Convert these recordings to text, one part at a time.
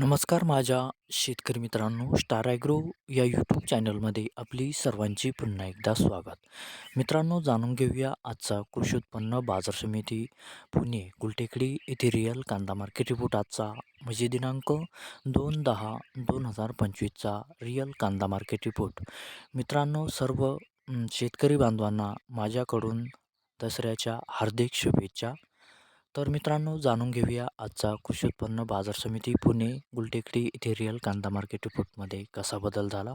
नमस्कार माझ्या शेतकरी मित्रांनो स्टार ॲग्रो या यूट्यूब चॅनलमध्ये आपली सर्वांची पुन्हा एकदा स्वागत. मित्रांनो जाणून घेऊया आजचा कृषी उत्पन्न बाजार समिती पुणे गुलटेकडी येथे रिअल कांदा मार्केट रिपोर्ट आजचा. म्हणजे दिनांक दोन दहा दोन हजार पंचवीसचा रिअल कांदा मार्केट रिपोर्ट मित्रांनो सर्व शेतकरी बांधवांना माझ्याकडून दसऱ्याच्या हार्दिक शुभेच्छा. तर मित्रांनो जाणून घेऊया आजचा कृषी उत्पन्न बाजार समिती पुणे गुलटेकडी इथे रिअल कांदा मार्केट रिपोर्टमध्ये कसा बदल झाला?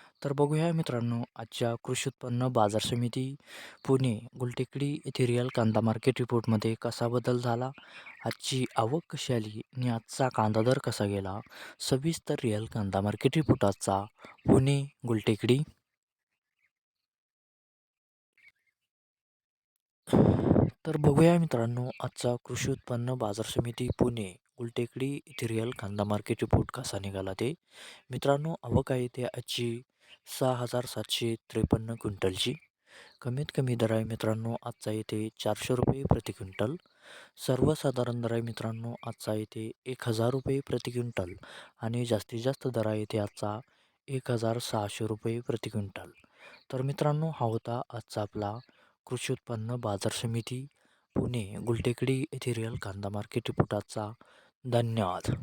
तर बघूया मित्रांनो आजच्या कृषी उत्पन्न बाजार समिती पुणे गुलटेकडी येथे रिअल कांदा मार्केट रिपोर्टमध्ये कसा बदल झाला? आजची आवक कशी आली आणि आजचा कांदा दर कसा गेला? सविस्तर रिअल कांदा मार्केट रिपोर्ट आजचा पुणे गुलटेकडी. तर बघूया मित्रांनो आजचा कृषी उत्पन्न बाजार समिती पुणे गुलटेकडी येथे रिअल कांदा मार्केट रिपोर्ट कसा निघाला ते. मित्रांनो आवक आहे ते आजची सहा हजार सातशे त्रेपन्न क्विंटलची. कमीत कमी दर आहे मित्रांनो आजचा येथे चारशे रुपये प्रति क्विंटल. सर्वसाधारण दर आहे मित्रांनो आजचा येथे एक हजार रुपये प्रति क्विंटल. आणि जास्तीत जास्त दर आहे येथे आजचा एक हजार सहाशे रुपये प्रति क्विंटल. तर मित्रांनो हा होता आजचा आपला कृषी उत्पन्न बाजार समिती पुणे गुलटेकडी येथे रिअल कांदा मार्केट रिपोर्टाचा धन्यवाद.